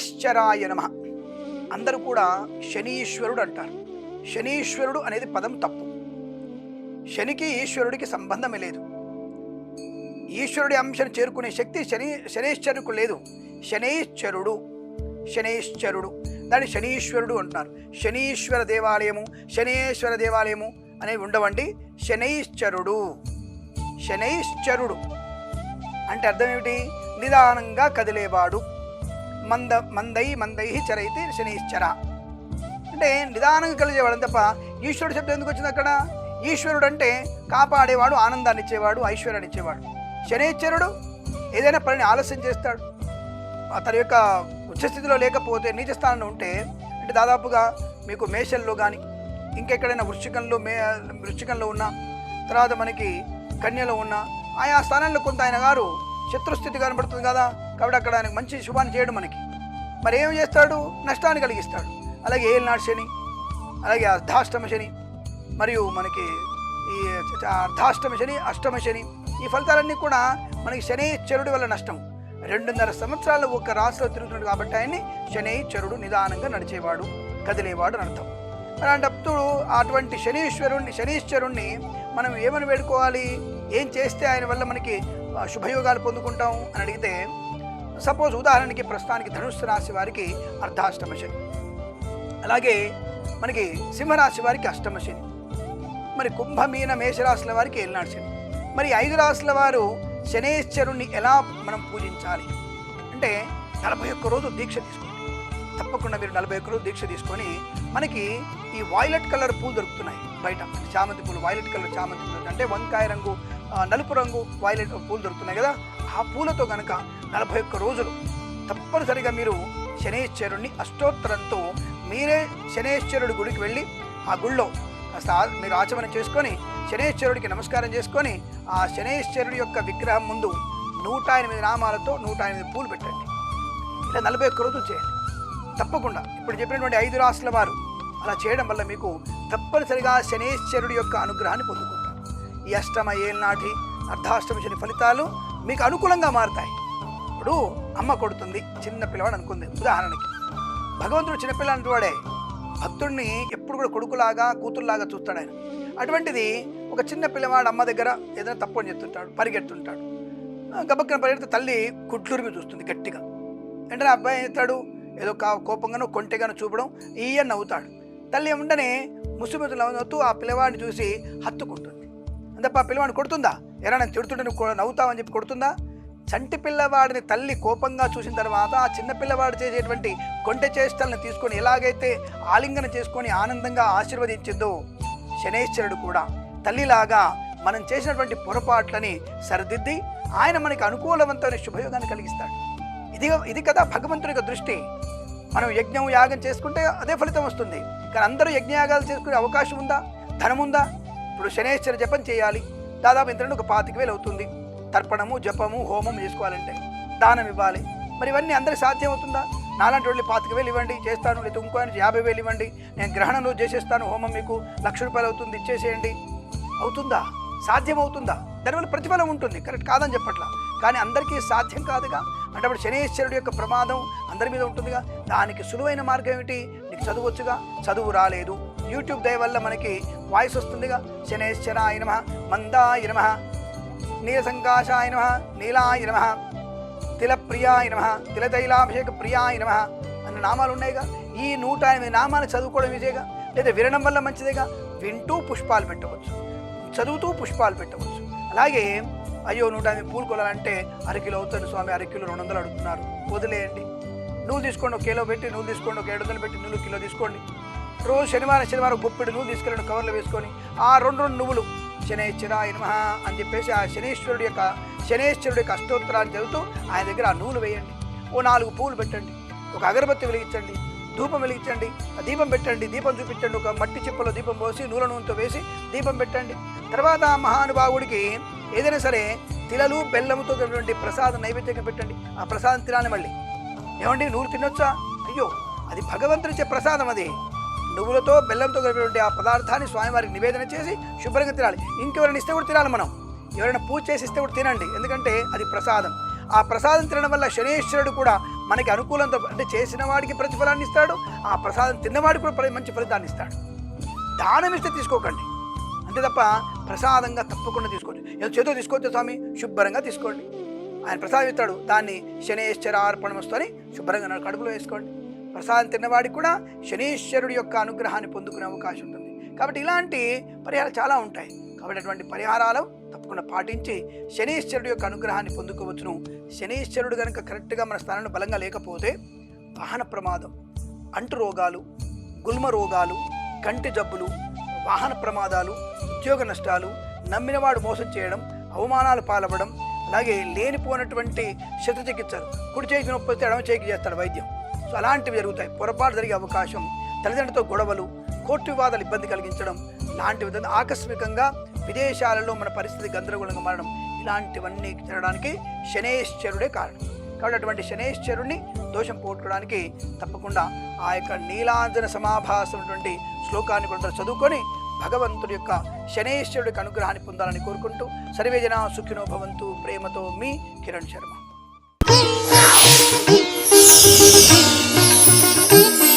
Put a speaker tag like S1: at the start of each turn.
S1: శనేశ్వరాయ నమ. అందరూ కూడా శనీశ్వరుడు అంటారు. శనీశ్వరుడు అనేది పదం తప్పు. శనికి ఈశ్వరుడికి సంబంధమే లేదు. ఈశ్వరుడి అంశను చేరుకునే శక్తి శని శనేశ్వరుకు లేదు. శనైశ్చరుడు శనేశ్వరుడు. దాన్ని శనీశ్వరుడు అంటున్నారు శనీశ్వర దేవాలయము శనేశ్వర దేవాలయము అనేవి ఉండవండి. శనైశ్చరుడు శనైశ్చరుడు అంటే అర్థం ఏమిటి? నిదానంగా కదిలేవాడు. మంద మందై మందై చరైతే శనిశ్చర. అంటే నిదానంగా కలిసేవాడు తప్ప ఈశ్వరుడు శబ్దం ఎందుకు వచ్చింది అక్కడ? ఈశ్వరుడు అంటే కాపాడేవాడు ఆనందాన్ని ఇచ్చేవాడు ఐశ్వర్యాన్ని ఇచ్చేవాడు. శనేశ్వరుడు ఏదైనా పనిని ఆలస్యం చేస్తాడు. అతని యొక్క ఉచ్చస్థితిలో లేకపోతే నీచ స్థానంలో ఉంటే అంటే దాదాపుగా మీకు మేషల్లో కానీ ఇంకెక్కడైనా వృశ్చికంలో మే వృశ్చికంలో ఉన్న తర్వాత మనకి కన్యలో ఉన్న ఆయా స్థానాల్లో కొంత ఆయన గారు శత్రుస్థితి కనబడుతుంది కదా? కాబట్టి అక్కడ ఆయనకు మంచి శుభాన్ని చేయడం మనకి. మరి ఏం చేస్తాడు? నష్టాన్ని కలిగిస్తాడు. అలాగే ఏలినాడు శని అలాగే అర్ధాష్టమ శని మరియు మనకి ఈ అర్ధాష్టమ శని అష్టమ శని ఈ ఫలితాలన్నీ కూడా మనకి శనేశ్వరుడి వల్ల నష్టం. రెండున్నర సంవత్సరాలు ఒక రాశిలో తిరుగుతున్నాడు కాబట్టి ఆయన్ని శనేశ్వరుడు నిదానంగా నడిచేవాడు కదిలేవాడు అని అర్థం. అలాంటప్పుడు అటువంటి శనీశ్వరుణ్ణి శనీశ్వరుణ్ణి మనం ఏమని వేడుకోవాలి? ఏం చేస్తే ఆయన వల్ల మనకి శుభయోగాలు పొందుకుంటాం అని అడిగితే సపోజ్ ఉదాహరణకి ప్రస్తుతానికి ధనుస్సు రాశి వారికి అర్ధాష్టమ శని. అలాగే మనకి సింహరాశి వారికి అష్టమ శని. మరి కుంభమీన మేషరాశుల వారికి ఏలినాడు శని. మరి ఐదు రాశుల వారు శనేశ్వరుణ్ణి ఎలా మనం పూజించాలి? అంటే నలభై ఒక్క రోజు దీక్ష తీసుకోండి తప్పకుండా మీరు నలభై ఒక్క రోజు దీక్ష తీసుకొని మనకి ఈ వాయిలెట్ కలర్ పూలు దొరుకుతున్నాయి బయట. చామంతి పూలు వైలెట్ కలర్ చామంతి పూలు. అంటే వంకాయ రంగు నలుపు రంగు వైలెట్ పూలు దొరుకుతున్నాయి కదా. ఆ పూలతో కనుక నలభై ఒక్క రోజులు తప్పనిసరిగా మీరు శనేశ్వరుణ్ణి అష్టోత్తరంతో మీరే శనేశ్వరుడి గుడికి వెళ్ళి ఆ గుళ్ళో కాస్త మీరు ఆచమన చేసుకొని శనేశ్వరుడికి నమస్కారం చేసుకొని ఆ శనేశ్వరుడి యొక్క విగ్రహం ముందు నూట ఎనిమిది నామాలతో నూట ఎనిమిది పూలు పెట్టండి. ఇలా నలభై ఒక్క రోజులు చేయండి. తప్పకుండా. ఇప్పుడు చెప్పినటువంటి ఐదు రాసుల వారు అలా చేయడం వల్ల మీకు తప్పనిసరిగా శనేశ్వరుడి యొక్క అనుగ్రహాన్ని పొందుకుంటారు. ఈ అష్టమ ఏళ్ళనాటి అర్ధాష్టమి శని ఫలితాలు మీకు అనుకూలంగా మారుతాయి. ఇప్పుడు అమ్మ కొడుతుంది చిన్న పిల్లవాడు అనుకుంది. ఉదాహరణకి భగవంతుడు చిన్నపిల్లాంటి వాడే భక్తుడిని ఎప్పుడు కూడా కొడుకులాగా కూతురులాగా చూస్తాడు ఆయన. అటువంటిది ఒక చిన్న పిల్లవాడు అమ్మ దగ్గర ఏదైనా తప్పు అని చెప్తుంటాడు పరిగెడుతుంటాడు. ఆ, గబక్కన పరిగెడితే తల్లి కుట్లూరిమి చూస్తుంది గట్టిగా. వెంటనే అబ్బాయి అవుతాడు ఏదో కా కోపంగానో కొంటెగానో చూపడం ఈయన నవ్వుతాడు. తల్లి ఉండనే ముసుమితులు నవ్వుతూ ఆ పిల్లవాడిని చూసి హత్తుకుంటుంది. అంతప్ప ఆ పిల్లవాడిని కొడుతుందా? ఎలా నేను తిడుతుంటే నువ్వు నవ్వుతావని చెప్పి కొడుతుందా? చంటి పిల్లవాడిని తల్లి కోపంగా చూసిన తర్వాత ఆ చిన్న పిల్లవాడు చేసేటువంటి కొంటె చేష్టలను తీసుకొని ఎలాగైతే ఆలింగన చేసుకొని ఆనందంగా ఆశీర్వదించిందో శనేశ్వరుడు కూడా తల్లిలాగా మనం చేసినటువంటి పొరపాట్లని సరిదిద్ది ఆయన మనకి అనుకూలవంతమైన శుభయోగాన్ని కలిగిస్తాడు. ఇది ఇది కదా భగవంతుని యొక్క దృష్టి. మనం యజ్ఞం యాగం చేసుకుంటే అదే ఫలితం వస్తుంది. కానీ అందరూ యజ్ఞయాగాలు చేసుకునే అవకాశం ఉందా? ధనం ఉందా ఇప్పుడు శనేశ్వర జపం చేయాలి. దాదాపు ఇంత ఒక పాతిక వేలు అవుతుంది. తర్పణము జపము హోమం చేసుకోవాలంటే దానం ఇవ్వాలి. మరి ఇవన్నీ అందరికి సాధ్యం అవుతుందా? నాలాంటి వాళ్ళు పాతిక వేలు ఇవ్వండి చేస్తాను. లేదా ఇంకో యాభై వేలు ఇవ్వండి. నేను గ్రహణంలో చేసేస్తాను హోమం మీకు లక్ష రూపాయలు అవుతుంది ఇచ్చేసేయండి. అవుతుందా? సాధ్యం అవుతుందా? దానివల్ల ప్రతిఫలం ఉంటుంది. కరెక్ట్ కాదని చెప్పట్లా. కానీ అందరికీ సాధ్యం కాదుగా? అంటే అప్పుడు శనేశ్వరుడు యొక్క ప్రమాదం అందరి మీద ఉంటుందిగా? దానికి సులువైన మార్గం ఏమిటి? నీకు చదవచ్చుగా చదువు రాలేదు. యూట్యూబ్ దయ వల్ల మనకి వాయిస్ వస్తుందిగా. శనేశ్వరాయ నమ మందాయ నమ నీలసంకాశాయ నమ నీలాయ నమ తిలప్రియాయ నమ తిలతైలాభిషేక ప్రియాయ నమ అన్న నామాలు ఉన్నాయిగా. ఈ నూట ఎనిమిది నామాలు చదువుకోవడం ఇదేగా లేదా వినడం వల్ల మంచిదేగా. వింటూ పుష్పాలు పెట్టవచ్చు. చదువుతూ పుష్పాలు పెట్టవచ్చు. అలాగే అయ్యో నూట ఎనిమిది పూలు కొనాలంటే అరకిలో అవుతుంది స్వామి అరకిలో రెండు వందలు అడుగుతున్నారు. వదిలేయండి. నువ్వు తీసుకోండి ఒక కిలో పెట్టి నువ్వు తీసుకోండి ఒక ఏడు వందలు పెట్టి నువ్వు కిలో తీసుకోండి. రోజు శనివారం శనివారం గుప్పెడు నువ్వు తీసుకెళ్ళండి కవర్లో వేసుకొని ఆ రెండు రెండు నువ్వులు శనేశ్వరాయ నమః అని చెప్పేసి ఆ శనేశ్వరుడి యొక్క శనేశ్వరుడి యొక్క అష్టోత్తరాన్ని చదువుతూ ఆయన దగ్గర ఆ నూనె వేయండి. ఓ నాలుగు పూలు పెట్టండి. ఒక అగరబత్తి వెలిగించండి. ధూపం వెలిగించండి. ఆ దీపం పెట్టండి. దీపం చూపించండి. ఒక మట్టి చిప్పలో దీపం పోసి నూల నూనెతో వేసి దీపం పెట్టండి. తర్వాత ఆ మహానుభావుడికి ఏదైనా సరే తిలలు బెల్లముతో ఉన్నటువంటి ప్రసాదం నైవేద్యంగా పెట్టండి. ఆ ప్రసాదం తినాలి మళ్ళీ. ఏమండి నూలు తినొచ్చా? అయ్యో అది భగవంతునిచ్చే ప్రసాదం అది. నువ్వులతో బెల్లంతో కలిపినటువంటి ఆ పదార్థాన్ని స్వామివారికి నివేదన చేసి శుభ్రంగా తినాలి. ఇంకెవరైనా ఇస్తే కూడా తినాలి మనం. ఎవరైనా పూజ చేసి ఇస్తే కూడా తినండి. ఎందుకంటే అది ప్రసాదం. ఆ ప్రసాదం తినడం వల్ల శనీశ్వరుడు కూడా మనకి అనుకూలంతో అంటే చేసిన వాడికి ప్రతిఫలాన్ని ఇస్తాడు. ఆ ప్రసాదం తిన్నవాడికి కూడా మంచి ఫలితాన్ని ఇస్తాడు. దానం ఇస్తే తీసుకోకండి. అంతే తప్ప ప్రసాదంగా తప్పకుండా తీసుకోండి. ఏదో చేతో తీసుకోవచ్చు స్వామి? శుభ్రంగా తీసుకోండి. ఆయన ప్రసాదం ఇస్తాడు. దాన్ని శనేశ్వర అర్పణమస్తు అని శుభ్రంగా కడుపులో వేసుకోండి. ప్రసాదం తిన్నవాడికి కూడా శనీశ్వరుడి యొక్క అనుగ్రహాన్ని పొందుకునే అవకాశం ఉంటుంది. కాబట్టి ఇలాంటి పరిహారాలు చాలా ఉంటాయి. కాబట్టి అటువంటి పరిహారాలు తప్పకుండా పాటించి శనీశ్వరుడు యొక్క అనుగ్రహాన్ని పొందుకోవచ్చును. శనీశ్వరుడు కనుక కరెక్ట్గా మన స్థానంలో బలంగా లేకపోతే వాహన ప్రమాదం అంటు రోగాలు గుల్మ రోగాలు కంటి జబ్బులు వాహన ప్రమాదాలు ఉద్యోగ నష్టాలు నమ్మినవాడు మోసం చేయడం అవమానాలు పాలవ్వడం అలాగే లేనిపోయినటువంటి శతచికిత్సలు కుడి చేయికి నొప్పి వస్తే ఎడమ చేయికి చేస్తాడు వైద్యం. సో అలాంటివి జరుగుతాయి. పొరపాటు జరిగే అవకాశం తల్లిదండ్రులతో గొడవలు కోర్టు వివాదాలు ఇబ్బంది కలిగించడం లాంటివి ఆకస్మికంగా విదేశాలలో మన పరిస్థితి గందరగోళంగా మారడం ఇలాంటివన్నీ జరగడానికి శనేశ్వరుడే కారణం. కాబట్టి అటువంటి శనేశ్వరుడిని దోషం పోగొట్టుకోవడానికి తప్పకుండా ఆ యొక్క నీలాంజన సమాభాసమైనటువంటి శ్లోకాన్ని కూడా చదువుకొని భగవంతుడి యొక్క శనేశ్వరుడికి అనుగ్రహాన్ని పొందాలని కోరుకుంటూ సర్వేజన సుఖినో భవంతు ప్రేమతో మీ కిరణ్ శర్మ. Thank you.